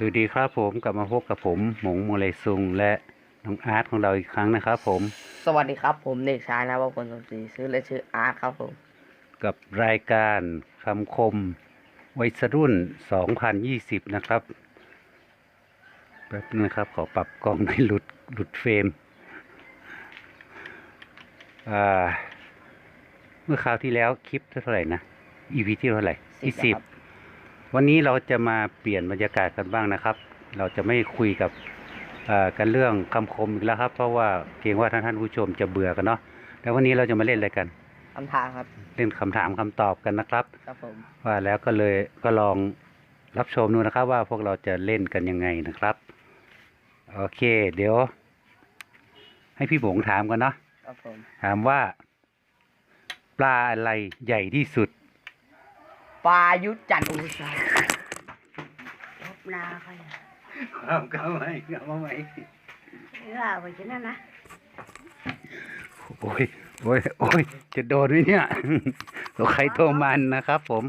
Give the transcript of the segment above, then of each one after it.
สวัสดีครับผมกลับมาพบกับผมหมงโมเลซุงและน้องอาร์ตของเราอีกครั้งนะครับผม สวัสดีครับผมเด็กชายนวพลสมศรีชื่อและชื่ออาร์ตครับผม กับรายการคำคมวัยรุ่น 2020 นะครับแป๊บนึงนะครับ ขอปรับกล้องหน่อยหลุดหลุดเฟรมอ่าเมื่อคราวที่แล้วคลิปเท่าไหร่นะ EP ที่เท่าไหร่ที่สิบครับ วันนี้เราจะมาเปลี่ยนบรรยากาศกันบ้างนะครับ เราจะไม่คุยกับเอ่อกันเรื่องคำคมอีกแล้วครับ เพราะว่าเกรงว่าท่านท่านผู้ชมจะเบื่อกันเนาะแล้ววันนี้เราจะมาเล่นอะไรกันคำถามครับ เล่นคำถามคำตอบกันนะครับ ครับผมว่าแล้วก็เลยก็ลองรับชมดูนะครับ ว่าพวกเราจะเล่นกันยังไงนะครับ โอเค เดี๋ยว ให้พี่บงถามกันเนาะครับผมถามว่า ปลาอะไรใหญ่ที่สุด ปายุทธจันทร์อุตสาหลบนาเขาอย่าเอาเข้าไหมเอาไหมเชื่อไว้ที่นั่นนะโอ้ยโอ้ยโอ้ยจะโดนไหมเนี่ยตัวใครตัวมันนะครับผม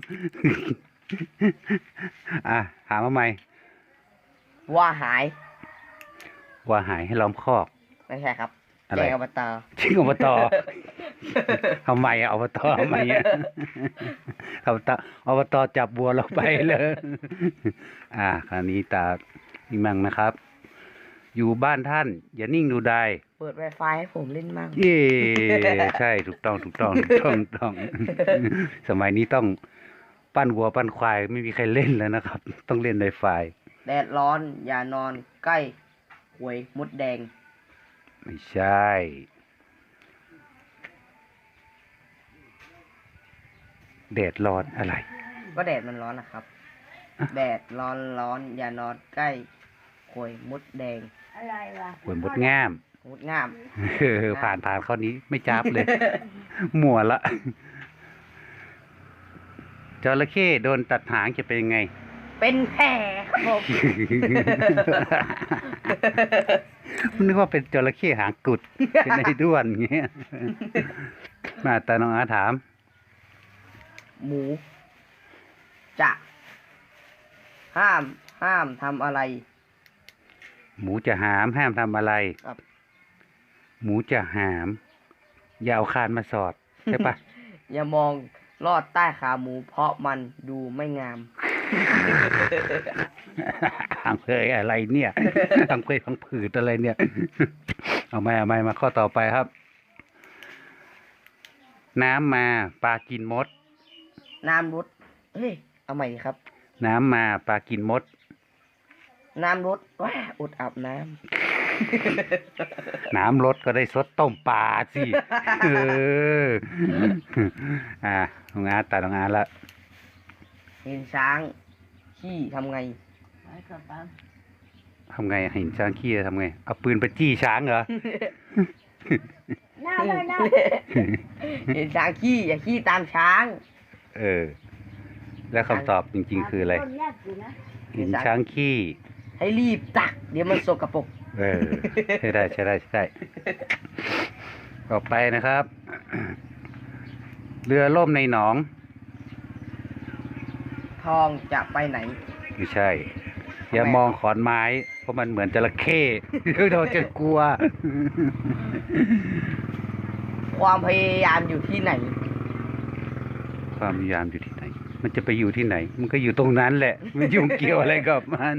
อะถามมาใหม่ ว่าหาย ว่าหายให้ล้อมคอก ไม่ใช่ครับอะไร แจ้งอบตจริงอบต ทำไมอะอบตทำไมอะอบตอบตจับบัวเราไปเลย อ่าคราวนี้ตาอีกมั่งนะครับ อยู่บ้านท่าน อย่านิ่งดูได้ เปิดไวไฟให้ผมเล่นมั่งเย่ใช่ถูกต้องถูกต้องถูกต้องถูกต้อง สมัยนี้ต้องปั้นวัวปั้นควายไม่มีใครเล่นแล้วนะครับ ต้องเล่นในไฟแดดร้อน อย่านอนใกล้หวยมดแดง ไม่ใช่ แดดร้อนอะไร ก็แดดมันร้อนนะครับ อะ แดดร้อนร้อนอย่านอนใกล้หวยมดแดงอะไรวะหวยมดง่าม มดงาม เออผ่านผ่านข้อนี้ไม่จับเลยมัวละจระเข้โดนตัดหางจะเป็นยังไง เป็นแผลครับผมนึกว่าเป็นจระเข้หางกุดเป็นไอ้ด้วนเงี้ย มาแต่น้องอาถาม หมู จะ ห้ามห้ามทำอะไร หมูจะหามห้ามทำอะไร ครับ หมูจะหาม อย่าเอาคานมาสอด ใช่ปะ อย่ามองลอดใต้ขาหมู เพราะมันดูไม่งามทางเคยอะไรเนี่ยทางเคยพังผืดอะไรเนี่ย เอาไม่เอาไม่มาข้อต่อไปครับ น้ำมาปลากินมด น้ำรดเฮ้ยเอาใหม่ครับ น้ำมาปลากินมด น้ำรดว้าอดอาบน้น้ำลดก็ได้สดต้มปลาสิเอออ่าทำงานตัดทำงานละำเห็นช้างขี้ทำไงไว้กับปั๊มทำไงเห็นช้างขี้ทำไง เอาปืนไปจี้ช้างเหรอหน้าเลยนะเห็นช้างขี้อย่าขี้ตามช้าง เออ แล้วคำตอบจริง ๆ คืออะไรต้นแรกอยู่นะเห็นช้างขี้ ให้รีบตัก เดี๋ยวมันสกปรกเออใช่ได้ใช่ได้ใช่ได้ต่อไปนะครับ เรือล่มในหนอง ทองจะไปไหน ไม่ใช่ อย่ามองขอนไม้ เพราะมันเหมือนจระเข้เราจะกลัว ความพยายามอยู่ที่ไหน ความพยายามอยู่ที่ไหน มันจะไปอยู่ที่ไหน มันก็อยู่ตรงนั้นแหละ ไมันยุ่งเกี่ยวอะไรกับมัน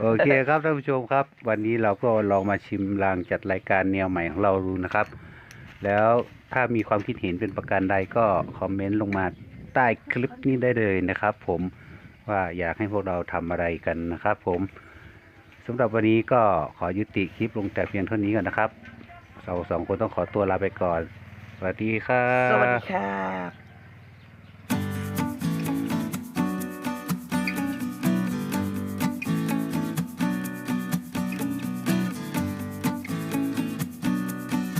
โอเคครับท่านผู้ชมครับ วันนี้เราก็ลองมาชิมลางจัดรายการแนวใหม่ของเราดูนะครับ แล้วถ้ามีความคิดเห็นเป็นประการใดก็คอมเมนต์ลงมาใต้คลิปนี้ได้เลยนะครับ ผมว่าอยากให้พวกเราทำอะไรกันนะครับ ผมสำหรับวันนี้ก็ขอยุติคลิปลงแต่เพียงเท่านี้ก่อนนะครับเราสองคนต้องขอตัวลาไปก่อน วัสดีครับ สวัสดีครับ